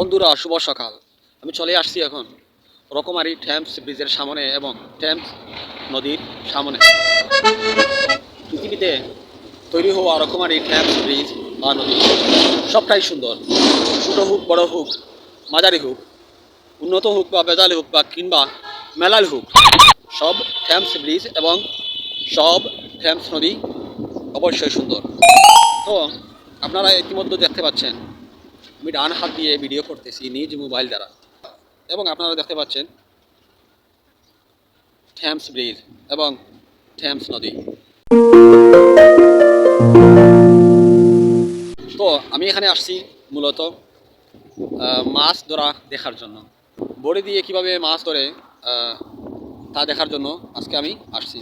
বন্ধুরা, শুভ সকাল। আমি চলে আসছি এখন রকমারি থ্যাম্পস ব্রিজের সামনে এবং থ্যাম্পস নদীর সামনে। পৃথিবীতে তৈরি হওয়া রকমারি থ্যাম্পস ব্রিজ বা নদী সবটাই সুন্দর। ছোটো হোক, বড় হোক, মাঝারি হোক, উন্নত হোক বা বেজালি হোক বা কিংবা মেলাল হোক, সব থ্যাম্পস ব্রিজ এবং সব থ্যাম্পস নদী অবশ্যই সুন্দর। তো, আপনারা ইতিমধ্যে দেখতে পাচ্ছেন আমি ডান হাত দিয়ে ভিডিও করতেছি নিজ মোবাইল দ্বারা। এবং আপনারা দেখতে পাচ্ছেন থ্যামস ব্রিজ এবং থ্যামস নদী। তো আমি এখানে আসছি মূলত মাছ ধরা দেখার জন্য। বড়ি দিয়ে কীভাবে মাছ ধরে তা দেখার জন্য আজকে আমি আসছি।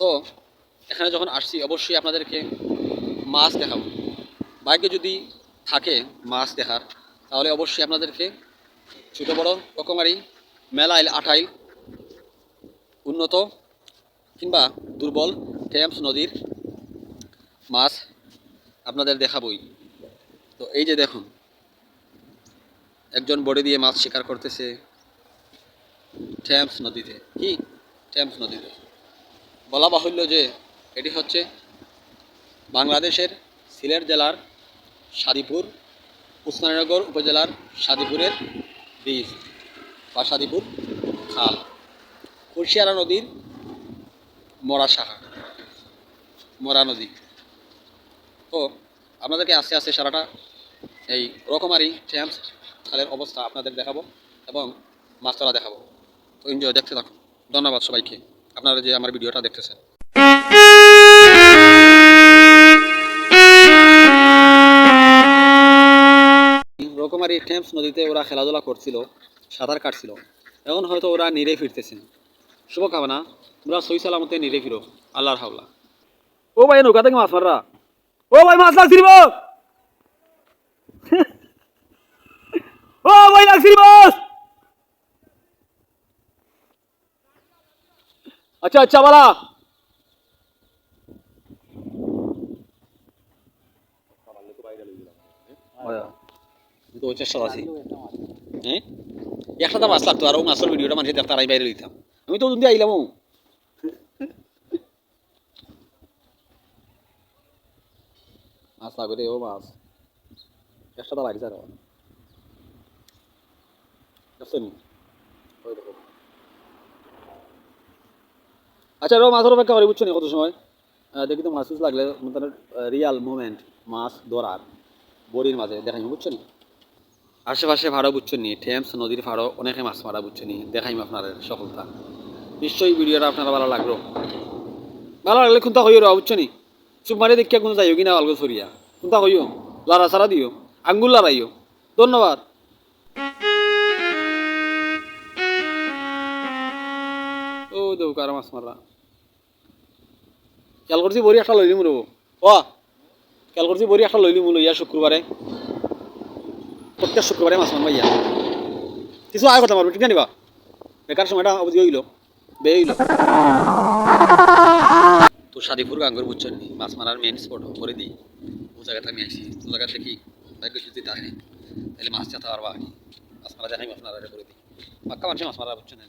তো এখানে যখন আসছি, অবশ্যই আপনাদেরকে মাছ দেখাবো। বাইকে যদি থাকে মাছ দেখার, তাহলে অবশ্যই আপনাদেরকে ছোটো বড় রকমারি মেলাইল আটাইল উন্নত কিংবা দুর্বল টেমস নদীর মাছ আপনাদের দেখাবই। তো এই যে দেখুন, একজন বডি দিয়ে মাছ শিকার করতেছে টেমস নদীতে। কি? টেমস নদীতে। বলা বাহুল্য যে এটি হচ্ছে বাংলাদেশের সিলেট জেলার সাদিপুর, উসমানীনগর উপজেলার সাদিপুরের ব্রিজ বা সাদিপুর খাল কুশিয়ারা নদীর মরা শাখা মরা নদী। তো আপনাদেরকে আস্তে আস্তে সারাটা এই রকমারি ট্যাম্পস খালের অবস্থা আপনাদের দেখাবো এবং মাছ ধরা দেখাবো। তো এনজয় দেখতে থাকুন। ধন্যবাদ সবাইকে। আপনারা যে আমার ভিডিওটা দেখতেছেন। রকমারি টেমস নদীতে ওরা খেলাধুলা করছিল সাঁতার কাটছিল। এখন হয়তো ওরা নিরে ফিরতেছেন। শুভকামনা ওরা সই সালামতে নিরে ফিরো। আল্লাহর হাওলা। ও ভাই নৌকা থেকে মাছ মাররা। ও ভাই মাছ লাগছিল ও ভাই লাগছিল মাছ আচ্ছা আচ্ছা বালা। তো চেষ্টা আছি। হ্যাঁ? একটা মাছ লাগতো, আর ভিডিওটা মানুষের দেখতে আড়াই বাইরে দিতাম আমি তো আইলাম মাছ ও মাছ। একটা তো লাগছে আর। ওই আচ্ছা রো মাছের অপেক্ষা করি, বুঝছ কত সময়? দেখি তো মাছ লাগলে মানে রিয়াল মুভমেন্ট মাছ ধরার, বড়ির মাঝে দেখাই, বুঝছ আশেপাশে ভাড়া বুঝছেন নি, ঠেমস নদীর ভাড়া, অনেকে মাছ মারা বুঝছেন নি, দেখাইম আপনার সফলতা। নিশ্চয়ই ভিডিওটা আপনারা ভালো লাগল। ভালো লাগলে কোনটা হইও রা, বুঝছ নি? চুপ মারে দেখিয়া কোনো যাইও কিনা আলগো সরিয়া কোনটা হইও লারা সারা দিও, আঙ্গুল লারাইও ধন্যবাদ। ও দেউ কারা মাছ মারা খেয়াল করছি বড়ি একটা লইলি মুরব ও খেয়াল করছি বড়ি একটা লইলি মুলো ইয়া শুক্রবারে। প্রত্যেক শুক্রবারে মাছ মারবা ইয়া কিছু আয় কথা মারবো ঠিক না নিবা বেকার সময়টা অবধি হইল বে হইল তো সাদিপুর গাঙ্গর বুঝছেন নি মাছ মারার মেন স্পট করে দিই ও জায়গাটা আমি আইসি তো জায়গা দেখি বাইক যদি থাকে তাহলে মাছ চাতে পারবা আনি মাছ মারা দেখাই আপনারা করে দিই পাক্কা মানুষের মাছ মারা বুঝছেন না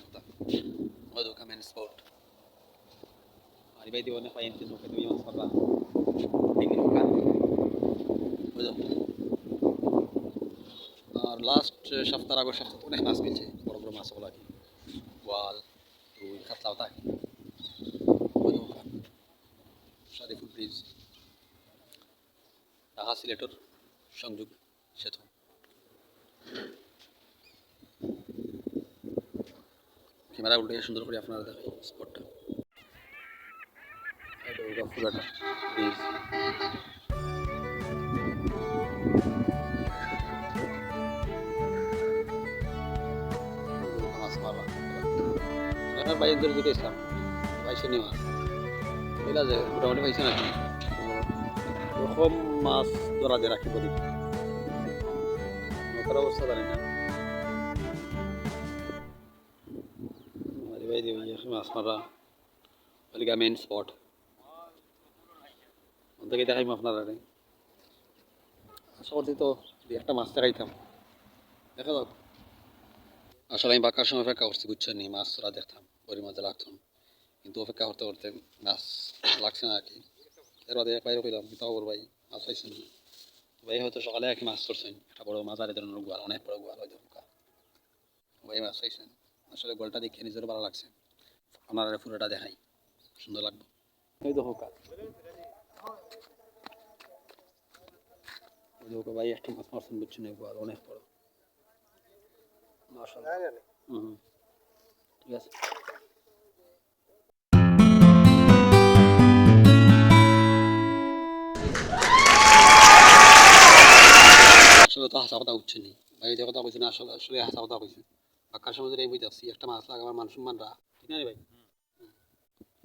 ওই মেন স্পট আর দিব অনেক পাই এনতে নৌকা তুমি মাছ মারবা বুঝলো আর লাস্ট সপ্তাহ আগের সপ্তাহ অনেক মাছ পেয়েছে বড় বড় মাছ ওগুলো কি ওয়াল রুই কাতলাও থাকে সাদিপুর ব্রিজ ঢাকা সিলেটর সংযোগ সেতু। ক্যামেরা উল্টে সুন্দর করে আপনারা দেখেন স্পটটা পুরাটা ব্রিজ এখানে বাইরে ধরে ইসলাম পাইছে নি বুঝলা যে, মোটামুটি পাইছে নাকি এরকম মাছ ধরা দিয়ে রাখি বলি। নৌকার অবস্থা জানি না। ভাই মাছ মারা। ওলিগা মেন স্পট। ওদেরকে দেখাইম আপনারা আশা করছি তো একটা মাছ দেখাইতাম। দেখা যাক। আসলে আমি বাঁকার সময় অপেক্ষা করছি, বুঝছেন নি? মাছ তোরা দেখতাম। ওরই মাঝে লাগতাম কিন্তু অপেক্ষা করতে করতে মাছ লাগছে না আর কি এর বাদে বাইরে পেলাম তাও ওর ভাই মাছ পাইছেন ভাই হয়তো সকালে আর কি মাছ ধরছেন একটা বড় মাছ আর ধরনের গোয়াল অনেক বড় গোয়াল হয়তো ভাই মাছ পাইছেন আসলে গোলটা দেখে নিজেরও ভালো লাগছে আমার পুরোটা দেখাই সুন্দর লাগবে ওই ওই দেখো ভাই একটা মাছ মারছেন বুঝছেন এই গোয়াল অনেক বড় হুম। ঠিক আছে আসলে তো হাসা কথা উঠছে নি ভাই কথা কইছে না আসলে আসলে হাসা কথা কইছে পাক্কার সময় এই বইতে একটা মাছ লাগ আমার মান সম্মানরা ঠিক না ভাই?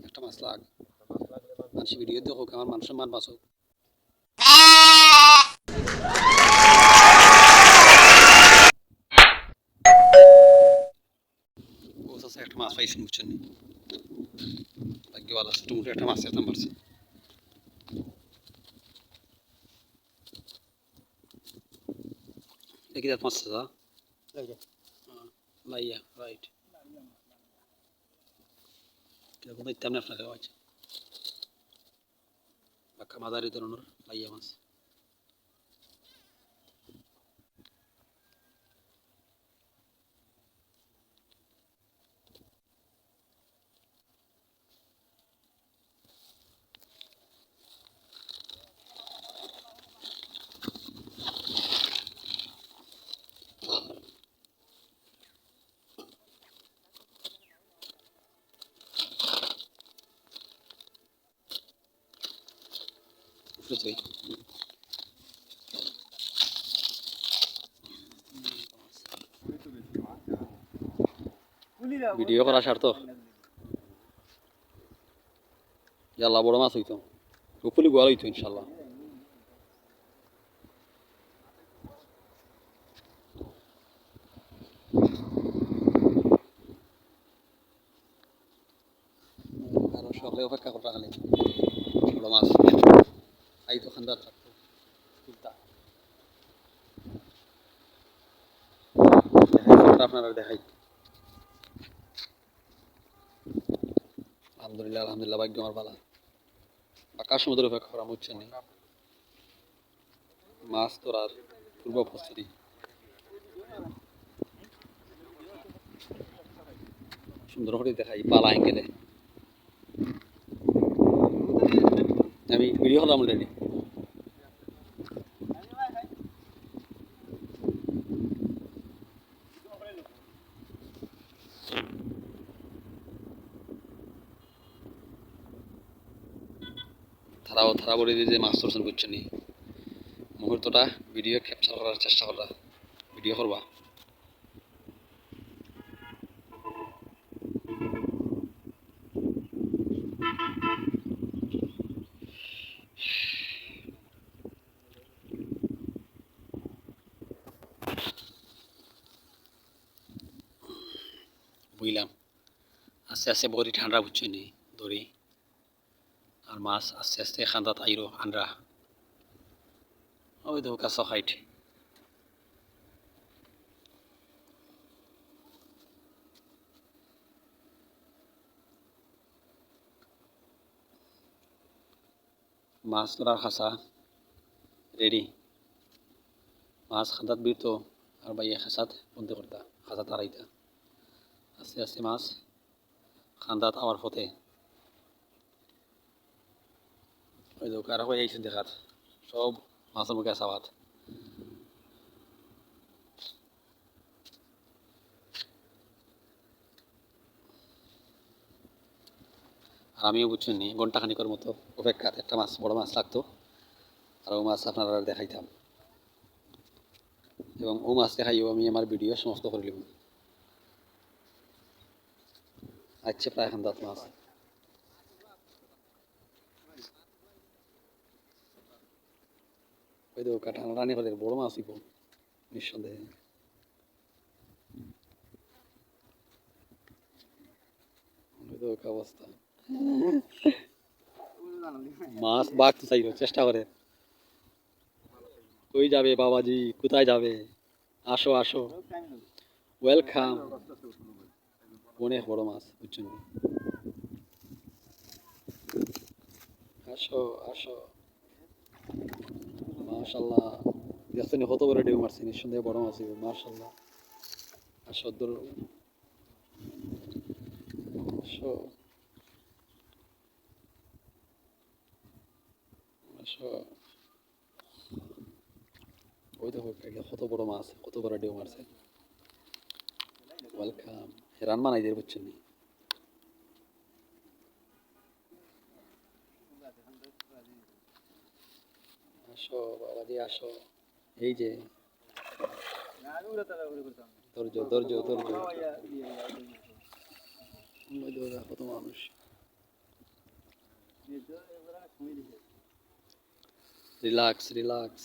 একটা মাছ লাগ। মানুষ ভিডিও দেখো আমার মান সম্মান বাঁচো ও চাচা, একটা মাছ পাইছেন বুঝছেন। নি ভাগ্যওয়ালা টুমুটে একটা মাছ যেতাম পারছে দেখি যাত মাছ চাচা লাইয়া রাইট কীরকম দেখতাম না আপনাকে আছে বাক্কা মাদারি ধরনের লাইয়া মাছ বুঝলি ভিডিও করা স্বার্থ জাল্লা বড় মাছ হইতো। রুপুলি গোয়াল হইতো ইনশাল্লাহ। আরও সকালে অপেক্ষা করা খালি বড় মাছ। খান্দার থাকতো। তুলতা দেখাই আপনারা দেখাই। আলহামদুলিল্লাহ আলহামদুলিল্লাহ, ভাগ্য আমার ভালো। আকাশ সমুদ্র অপেক্ষা করা হচ্ছে না। মাছ ধরার পূর্ব প্রস্তুতি। সুন্দর করে দেখাই, পালা অ্যাঙ্গেলে। আমি ভিডিও হলাম অলরেডি তারাও তারা বলে দিয়ে যে মাছ ধরছেন বুঝছেন নি মুহূর্তটা ভিডিও ক্যাপচার করার চেষ্টা করা ভিডিও করবা। বুঝলাম। আস্তে আস্তে বড়ি ঠান্ডা বুঝছে নি দড়ি আর মাছ আস্তে আস্তে খান্দাত আইরো আনরা ওই দেখো কাছ হাইট। মাছ ধরার খাসা রেডি মাছ খান্দাত বিরতো, আর বাইয়ে খাসাত বন্ধ করতা খাসা তারাইতা আস্তে আস্তে মাছ খান্দাত আবার ফতে ওই আর দেখাত। সব মাছের মুখে সাবাত আর আমিও বুঝছেন নি ঘণ্টা খানিকের মতো অপেক্ষাত একটা মাছ, বড় মাছ লাগতো। আর ও মাছ আপনারা দেখাইতাম। এবং ও মাছ দেখাইও আমি আমার ভিডিও সমস্ত করে নিব। আচ্ছা প্রায় এখন দাঁত মাছ। তো কাটানো রানি হলে বড় মাছ দিব। নিঃসন্দেহে। অবস্থা। মাছ বাঘ তো চাইল, চেষ্টা করে। কই যাবে বাবাজি? কোথায় যাবে? আসো আসো। ওয়েলকাম অনেক বড় মাছ, বুঝছেন? আসো আসো। মাশাল্লাহ দেখছেন কত বড় ঢেউ মারছে, নিঃসন্দেহে বড় মাছ হইব মাশাল্লাহ আসো আসো ওই দেখো কত বড় মাছ, কত বড় ঢেউ মারছে। ওয়েলকাম হেরান মানাই দিয়ে বুঝছেন নি বাবা দিয়ে আসো। এই যে। ধৈর্য ধৈর্য ধৈর্য। কত মানুষ। রিল্যাক্স রিল্যাক্স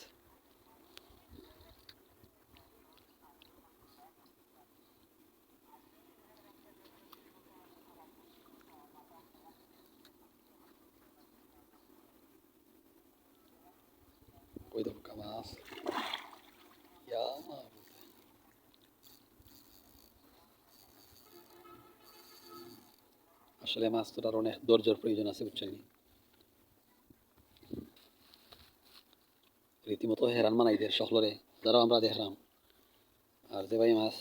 কামাস ইয়া মাবুদ। আসলে মাছ তোটার অনেক ধৈর্যের প্রয়োজন আছে, বুঝছেন? রীতিমতো হেরান মানাইদের সকলরে যারা আমরা দেখলাম, আর যে ভাই মাছ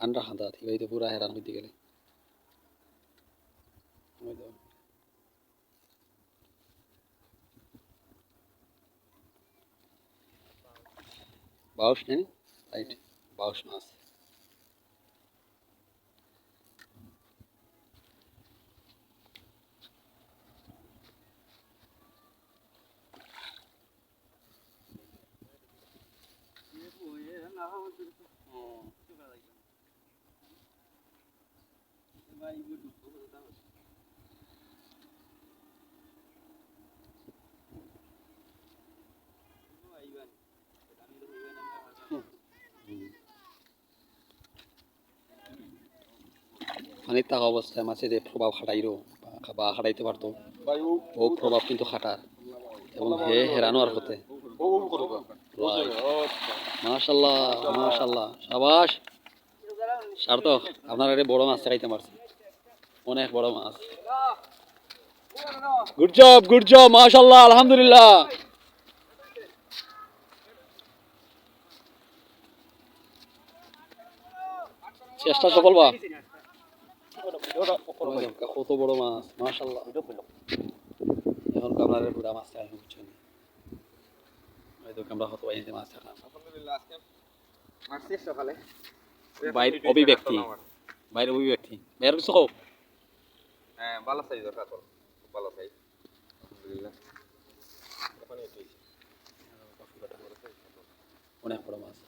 আন্ডা খান্দা, এই ভাই তো পুরা হেরান হইতে গেলে ওই দেখো। বাউস নেন রাইট বাউস পানির থাকা অবস্থায় মাছে যে প্রভাব খাটাইরো বা- খাটাইতে পারতো ও প্রভাব কিন্তু খাটার এবং হে হেরানো আর হতে মাশাল্লাহ মাশাল্লাহ সাবাস! সার্থক বড় মাছ অনেক বড় মাছ। গুড জব গুড জব মাশাল্লাহ আলহামদুলিল্লাহ। চেষ্টা সফল বা কত বড় মাছ মাশাল্লাহ এখন আপনার পুরা মাছ খাই বুঝছেন হয়তো আমরা কত বাইরে মাছ থাকলাম সকালে। বাইর অভিব্যক্তি। বাইরে অভিব্যক্তি। বাইরের কিছু হোক হ্যাঁ ভালো সাইজ দরকার তোর ভালো সাইজ আলহামদুলিল্লাহ। এখন অনেক বড় মাছ।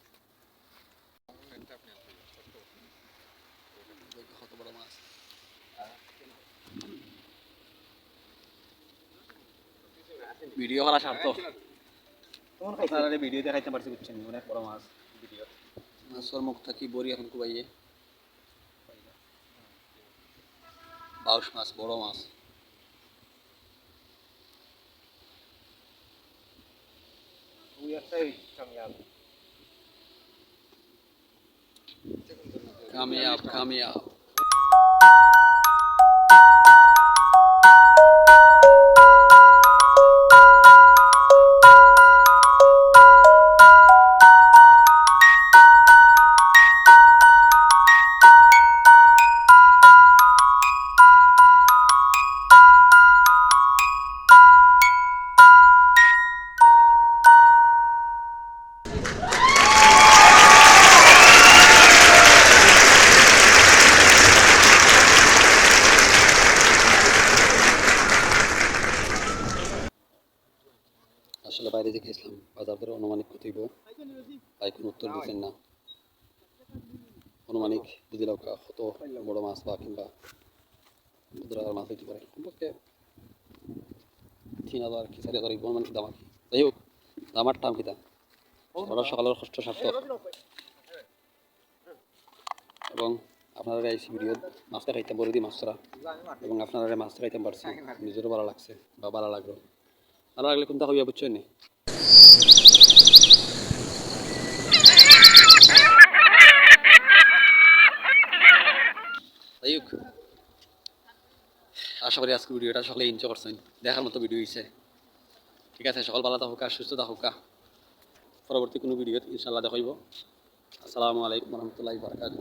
ভিডিও করা স্বার্থ আপনারা ভিডিও দেখাইতে পারছি বুঝছেন অনেক বড় মাছ ভিডিও। মাছের মুখ থাকি বড়ি এখন কুবাইয়ে। মাছ বড় মাছ। কামিয়াব কামিয়াব। বাইরে থেকে গেছিলাম বাজার ধরে অনুমানিক কত হইব। ভাই কোনো উত্তর দিচ্ছেন না। অনুমানিক বুঝি লাও কত বড় মাছ বা কিংবা ক্ষুদ্র মাছ হইতে পারে। কমপক্ষে তিন হাজার কি চারি হাজার অনুমানিক দাম আর কি। যাই হোক, দামার টাম কিতা? ওরা সকালের কষ্ট সার্থক। এবং আপনারা এই ভিডিও মাছটা খাইতাম বলে দিই মাছরা এবং আপনারা মাছটা খাইতাম পারছি নিজেরও ভালো লাগছে বা ভালো লাগল। আল্লাহ কোনটা কইয়া বুঝছ নি আয়ুক আশা করি আজকে ভিডিওটা সকলে এনজয় করছেন দেখার মতো ভিডিও হইছে ঠিক আছে সকল ভালো থাকুক সুস্থ থাকুক পরবর্তী কোনো ভিডিওত ইনশাল্লাহ দেখাইব আসসালামু আলাইকুম রহমতুল্লাহ বারকাত